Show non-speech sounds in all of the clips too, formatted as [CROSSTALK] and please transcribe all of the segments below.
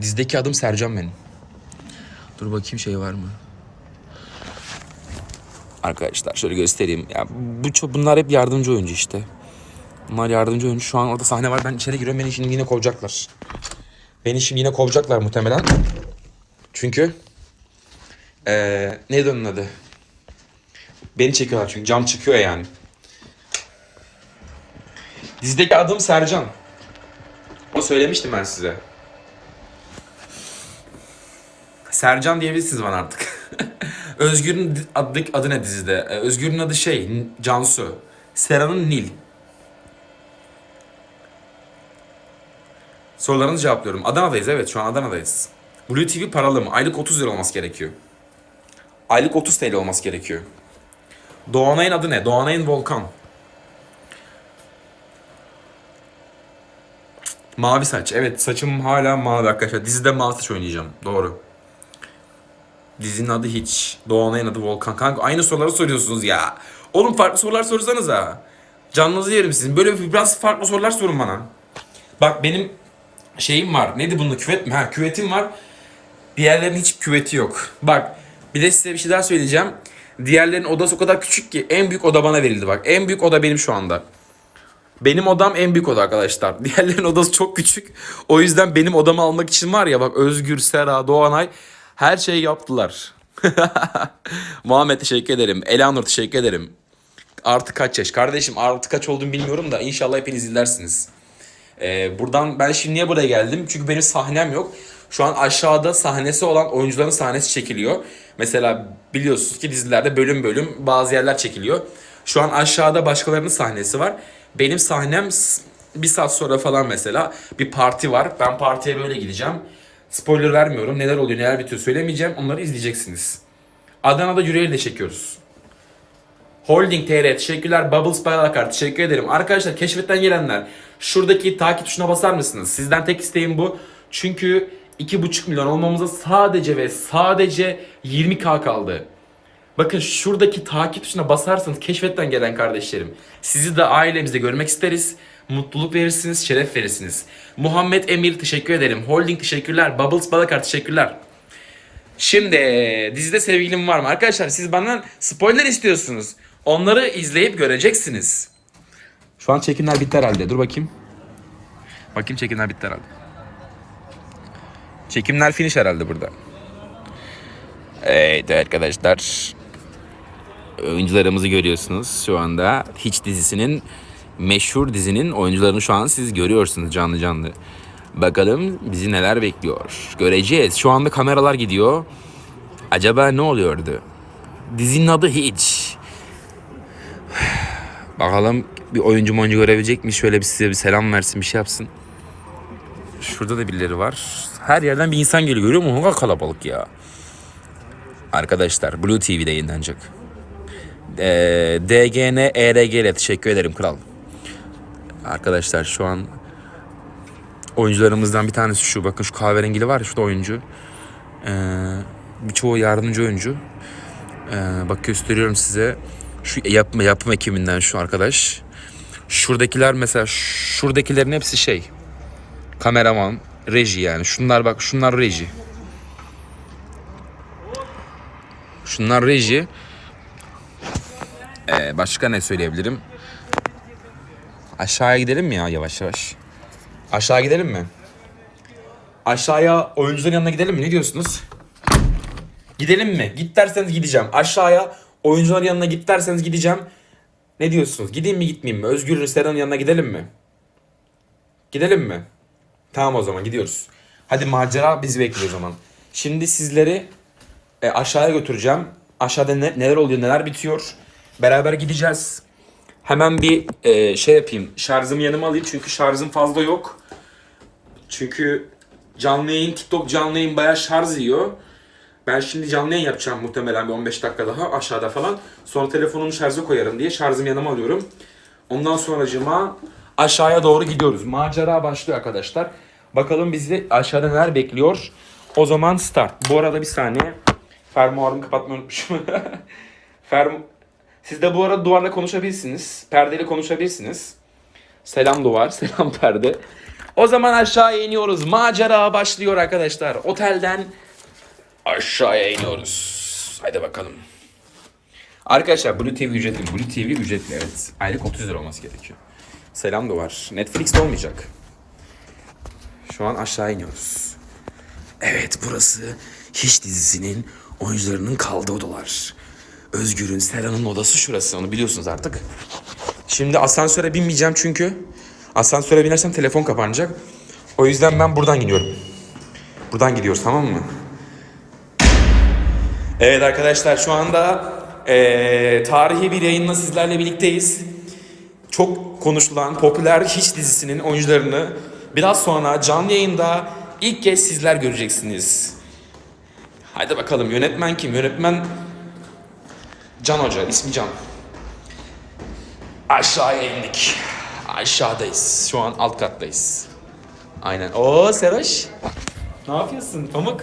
Dizdeki adım Sercan benim. Dur bakayım şey var mı? Arkadaşlar şöyle göstereyim. Ya bu çok bunlar hep yardımcı oyuncu işte. Bunlar yardımcı oyuncu. Şu an orada sahne var. Ben içeri giriyorum. Beni şimdi yine kovacaklar. Beni şimdi yine kovacaklar muhtemelen. Çünkü ee, neydi onun adı? Beni çekiyorlar çünkü cam çıkıyor yani. Dizideki adım Sercan. Onu söylemiştim ben size. Sercan diyebilirsiniz bana artık. [LAUGHS] Özgür'ün adı, adı ne dizide? Ee, Özgür'ün adı şey, Cansu. Sera'nın Nil. Sorularınızı cevaplıyorum. Adana'dayız evet şu an Adana'dayız. Blue TV paralı mı? Aylık 30 lira olması gerekiyor. Aylık 30 TL olması gerekiyor. Doğanay'ın adı ne? Doğanay'ın Volkan. Mavi saç. Evet saçım hala mavi arkadaşlar. Dizide mavi saç oynayacağım. Doğru. Dizinin adı hiç. Doğanay'ın adı Volkan. Kanka aynı soruları soruyorsunuz ya. Oğlum farklı sorular sorsanız ha. Canınızı yerim sizin. Böyle bir- biraz farklı sorular sorun bana. Bak benim şeyim var. Neydi bunun küvet mi? Ha küvetim var. Diğerlerinin hiç küveti yok. Bak bir de size bir şey daha söyleyeceğim. Diğerlerinin odası o kadar küçük ki en büyük oda bana verildi bak. En büyük oda benim şu anda. Benim odam en büyük oda arkadaşlar. [LAUGHS] Diğerlerinin odası çok küçük. O yüzden benim odamı almak için var ya bak Özgür, Sera, Doğanay her şeyi yaptılar. [LAUGHS] Muhammed teşekkür ederim. Elanur teşekkür ederim. Artı kaç yaş? Kardeşim artı kaç olduğunu bilmiyorum da inşallah hepiniz izlersiniz. Ee, buradan ben şimdi niye buraya geldim? Çünkü benim sahnem yok. Şu an aşağıda sahnesi olan oyuncuların sahnesi çekiliyor. Mesela biliyorsunuz ki dizilerde bölüm bölüm bazı yerler çekiliyor. Şu an aşağıda başkalarının sahnesi var. Benim sahnem bir saat sonra falan mesela bir parti var. Ben partiye böyle gideceğim. Spoiler vermiyorum. Neler oluyor neler bitiyor söylemeyeceğim. Onları izleyeceksiniz. Adana'da yüreği de çekiyoruz. Holding TR teşekkürler. Bubbles Bayrakar teşekkür ederim. Arkadaşlar keşfetten gelenler şuradaki takip tuşuna basar mısınız? Sizden tek isteğim bu. Çünkü 2,5 milyon olmamıza sadece ve sadece 20k kaldı. Bakın şuradaki takip tuşuna basarsanız keşfetten gelen kardeşlerim. Sizi de ailemizde görmek isteriz. Mutluluk verirsiniz, şeref verirsiniz. Muhammed Emir teşekkür ederim. Holding teşekkürler. Bubbles Balakar teşekkürler. Şimdi dizide sevgilim var mı? Arkadaşlar siz benden spoiler istiyorsunuz. Onları izleyip göreceksiniz. Şu an çekimler bitti herhalde. Dur bakayım. Bakayım çekimler bitti herhalde. Çekimler finish herhalde burada. Evet arkadaşlar. Oyuncularımızı görüyorsunuz şu anda. Hiç dizisinin meşhur dizinin oyuncularını şu an siz görüyorsunuz canlı canlı. Bakalım bizi neler bekliyor. Göreceğiz. Şu anda kameralar gidiyor. Acaba ne oluyordu? Dizinin adı hiç. Bakalım bir oyuncu oyuncu görebilecek mi? Şöyle bir size bir selam versin, bir şey yapsın. Şurada da birileri var. Her yerden bir insan geliyor. Görüyor musun? Ne kadar kalabalık ya. Arkadaşlar Blue TV'de yayınlanacak. Ee, DGN ERG ile teşekkür ederim kral. Arkadaşlar şu an oyuncularımızdan bir tanesi şu. Bakın şu kahverengili var ya şurada oyuncu. Ee, birçoğu yardımcı oyuncu. Ee, bak gösteriyorum size. Şu yapma yapım ekibinden şu arkadaş. Şuradakiler mesela şuradakilerin hepsi şey. Kameraman, reji yani. Şunlar bak şunlar reji. Şunlar reji. Ee, başka ne söyleyebilirim? Aşağıya gidelim mi ya yavaş yavaş? Aşağı gidelim mi? Aşağıya oyuncuların yanına gidelim mi? Ne diyorsunuz? Gidelim mi? Git derseniz gideceğim. Aşağıya oyuncuların yanına git derseniz gideceğim. Ne diyorsunuz? Gideyim mi gitmeyeyim mi? Özgür'ün Sera'nın yanına gidelim mi? Gidelim mi? Tamam o zaman gidiyoruz. Hadi macera bizi bekliyor o zaman. Şimdi sizleri e, aşağıya götüreceğim. Aşağıda ne- neler oluyor, neler bitiyor. Beraber gideceğiz. Hemen bir e, şey yapayım. Şarjımı yanıma alayım çünkü şarjım fazla yok. Çünkü canlı yayın, TikTok canlı yayın bayağı şarj yiyor. Ben şimdi canlı yayın yapacağım muhtemelen bir 15 dakika daha aşağıda falan. Sonra telefonumu şarja koyarım diye şarjımı yanıma alıyorum. Ondan sonracıma aşağıya doğru gidiyoruz. Macera başlıyor arkadaşlar. Bakalım bizi aşağıda neler bekliyor. O zaman start. Bu arada bir saniye. Fermuarımı kapatmayı unutmuşum. [LAUGHS] Ferm Siz de bu arada duvarla konuşabilirsiniz. Perdeyle konuşabilirsiniz. Selam duvar, [LAUGHS] selam perde. O zaman aşağıya iniyoruz. Macera başlıyor arkadaşlar. Otelden aşağıya iniyoruz. Haydi bakalım. Arkadaşlar Blue TV ücretli. Blue TV ücretli evet. Aylık 30 lira olması gerekiyor. Selam da var. Netflix'te olmayacak. Şu an aşağı iniyoruz. Evet burası Hiç dizisinin oyuncularının kaldığı odalar. Özgür'ün, Sera'nın odası şurası. Onu biliyorsunuz artık. Şimdi asansöre binmeyeceğim çünkü asansöre binersem telefon kapanacak. O yüzden ben buradan gidiyorum. Buradan gidiyoruz tamam mı? Evet arkadaşlar şu anda eee, tarihi bir yayınla sizlerle birlikteyiz. Çok konuşulan popüler Hiç dizisinin oyuncularını biraz sonra canlı yayında ilk kez sizler göreceksiniz. Haydi bakalım yönetmen kim? Yönetmen Can Hoca, ismi Can. Aşağıya indik. Aşağıdayız. Şu an alt kattayız. Aynen. Oo Seroş. Ne yapıyorsun Pamuk?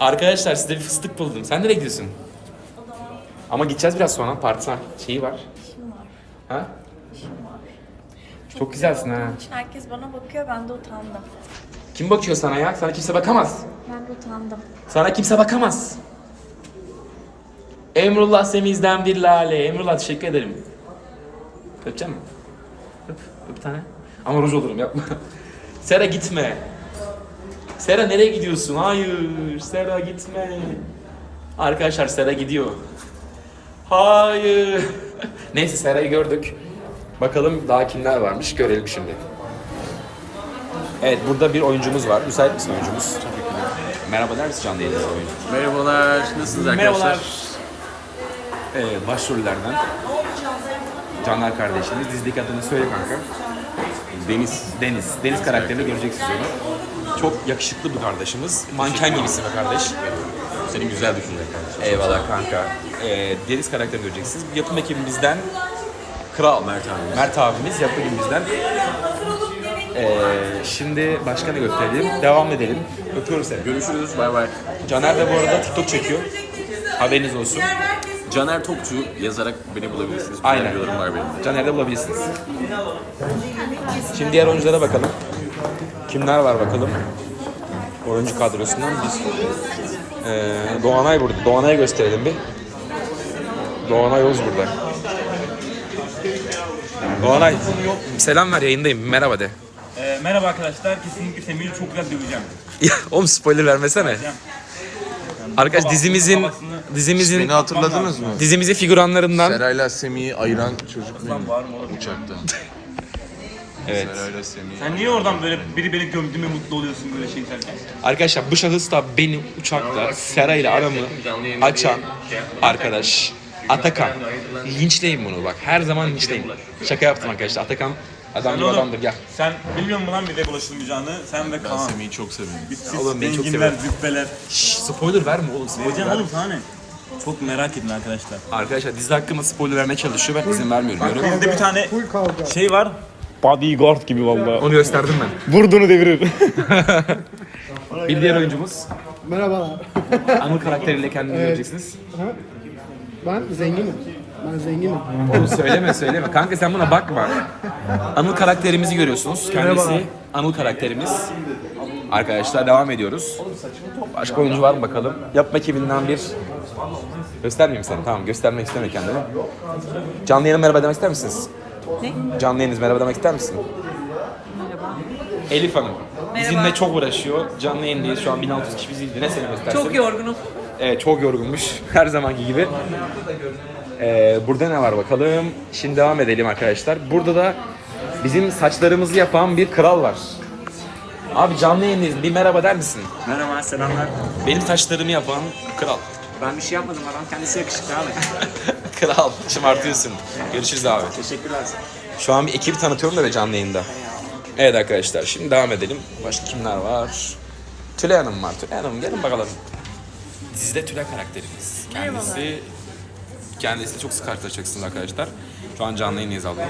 Arkadaşlar size bir fıstık buldum. Sen nereye gidiyorsun? Ama gideceğiz biraz sonra. Parti şeyi var. İşim var. Ha? işim var. Çok güzelsin ha. İçin herkes bana bakıyor, ben de utandım. Kim bakıyor sana ya? Sana kimse bakamaz. Ben de utandım. Sana kimse bakamaz. Emrullah Semiz'den bir lale. Emrullah teşekkür ederim. Öpeceğim mi? Öp, öp tane. Ama ruj olurum yapma. [LAUGHS] Sera gitme. Sera nereye gidiyorsun? Hayır, Sera gitme. Arkadaşlar Sera gidiyor. Hayır. [LAUGHS] Neyse Sera'yı gördük. Bakalım daha kimler varmış görelim şimdi. Evet burada bir oyuncumuz var. Müsait misin oyuncumuz? Merhaba der misin canlı yayında oyuncu? Merhabalar, nasılsınız arkadaşlar? Merhabalar. Ee, başrollerden Canlar kardeşimiz. Dizideki adını söyle kanka. Deniz. Deniz. Deniz karakterini göreceksiniz onu. Çok yakışıklı bir kardeşimiz. Manken gibisin be kardeş. Senin güzel düşüncen kardeşim. Eyvallah kanka. Ee, Deniz karakterini göreceksiniz. Yapım ekibimizden Kral. Mert abimiz. Mert abimiz yapım ekibimizden. Ee, şimdi başka ne gösterelim? Devam edelim. Öpüyorum seni. Görüşürüz, bay bay. Caner de bu arada TikTok çekiyor. Haberiniz olsun. Caner Tokçu yazarak beni bulabilirsiniz. Aynen. Güzel videolarım var benim de. Caner'de bulabilirsiniz. Şimdi diğer oyunculara bakalım. Kimler var bakalım. Oyuncu kadrosundan biz. Ee, Doğanay burada. Doğanay'ı gösterelim bir. Doğanay Oğuz burada. Doğanay, selam ver yayındayım. Merhaba de. Ee, merhaba arkadaşlar. Kesinlikle Semih'i çok güzel döveceğim. [LAUGHS] Ya oğlum spoiler vermesene. Arkadaş dizimizin dizimizin Beni hatırladınız mı? dizimizin figüranlarından Serayla Semih'i ayıran çocuk benim Var mı oğlum? uçakta. [LAUGHS] evet. Serayla Semih'i. Sen niye oradan böyle biri beni gömdü mü mutlu oluyorsun böyle şey derken? Arkadaşlar bu şahıs da benim uçakta Sera ile aramı açan arkadaş Atakan. Linçleyin bunu bak. Her zaman linçleyin. Şaka yaptım arkadaşlar. Atakan adam gibi oğlum- adamdır gel. Sen bilmiyor musun lan bize bulaşılmayacağını? Sen ve Ben Kaan. Semih'i çok seviyorum. Biz siz Oğlum beni çok zenginler, seviyorum. züppeler. Şşş, spoiler verme oğlum. Spoiler Diyeceğim verme. oğlum sana ne? Çok merak edin arkadaşlar. Arkadaşlar dizi hakkında spoiler vermeye çalışıyor. Ben izin vermiyorum. Yorum. Bizde bir tane şey var. Bodyguard gibi valla. Onu gösterdim ben. Vurduğunu devirir. [LAUGHS] Bir diğer oyuncumuz. Merhabalar. Anıl karakteriyle kendini göreceksiniz. Ben zenginim. Ben zenginim. Oğlum söyleme söyleme. Kanka sen buna bakma. Anıl karakterimizi görüyorsunuz. Kendisi Anıl karakterimiz. Arkadaşlar devam ediyoruz. Başka oyuncu var mı bakalım? Yapma ekibinden bir... Göstermeyeyim sana. Tamam göstermek istemiyor kendini. Canlı yayına merhaba demek ister misiniz? Ne? Canlı yayınız merhaba demek ister misin? Merhaba. Elif Hanım. Bizimle çok uğraşıyor. Canlı yayındayız şu an 1600 kişi bizi izliyor. Ne seni göstersin? Çok yorgunum. Evet çok yorgunmuş. Her zamanki gibi. Ee, burada ne var bakalım. Şimdi devam edelim arkadaşlar. Burada da bizim saçlarımızı yapan bir kral var. Abi canlı yayındayız. Bir merhaba der misin? Merhaba, selamlar. Benim saçlarımı yapan kral. Ben bir şey yapmadım adam kendisi yakışıklı abi. [LAUGHS] kral. Şımartıyorsun. Görüşürüz abi. Teşekkürler. Şu an bir ekibi tanıtıyorum da ve canlı yayında. Evet arkadaşlar şimdi devam edelim. Başka kimler var? Tülay Hanım var. Tülay Hanım gelin bakalım. Dizide Tülay karakterimiz. Kendisi kendisi çok sık karşılaşacaksınız arkadaşlar. Şu an canlı yayındayız abla.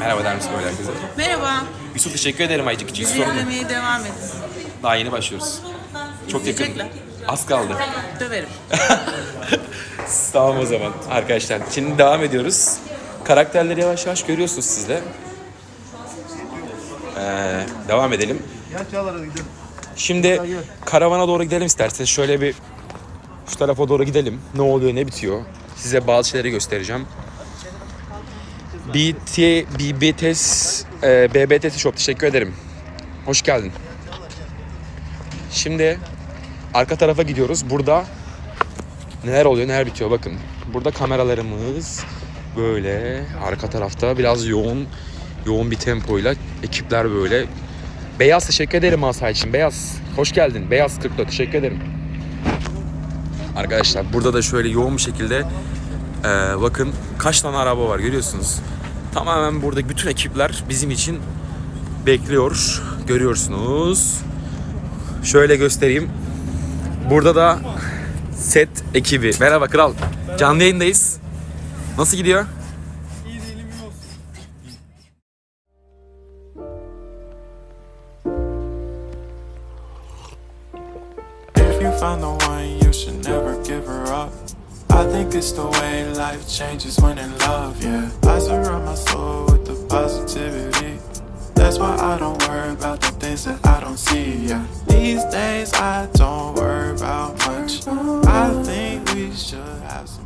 Merhaba der misin böyle herkese? Merhaba. Yusuf teşekkür ederim Aycık için. Sorun. İzlemeye devam edin. Daha yeni başlıyoruz. Çok yakın. İzleyecekler. Az kaldı. Döverim. [LAUGHS] tamam o zaman arkadaşlar. Şimdi devam ediyoruz. Karakterleri yavaş yavaş görüyorsunuz siz de. Ee, Ee, devam edelim. Şimdi karavana doğru gidelim isterseniz. Şöyle bir şu tarafa doğru gidelim. Ne oluyor, ne bitiyor? Size bazı şeyleri göstereceğim. BT, BBTS, e, BBTS Shop teşekkür ederim. Hoş geldin. Şimdi arka tarafa gidiyoruz. Burada neler oluyor, neler bitiyor bakın. Burada kameralarımız böyle arka tarafta biraz yoğun yoğun bir tempoyla ekipler böyle. Beyaz teşekkür ederim Asay için. Beyaz hoş geldin. Beyaz 44 teşekkür ederim. Arkadaşlar burada da şöyle yoğun bir şekilde ee, bakın kaç tane araba var görüyorsunuz. Tamamen buradaki bütün ekipler bizim için bekliyor. Görüyorsunuz. Şöyle göstereyim. Burada da set ekibi. Merhaba kral. Canlı yayındayız. Nasıl gidiyor? If you find the one, you should never give her up. I think it's the way life changes when in love, yeah. I surround my soul with the positivity. That's why I don't worry about the things that I don't see, yeah. These days I don't worry about much. I think we should have some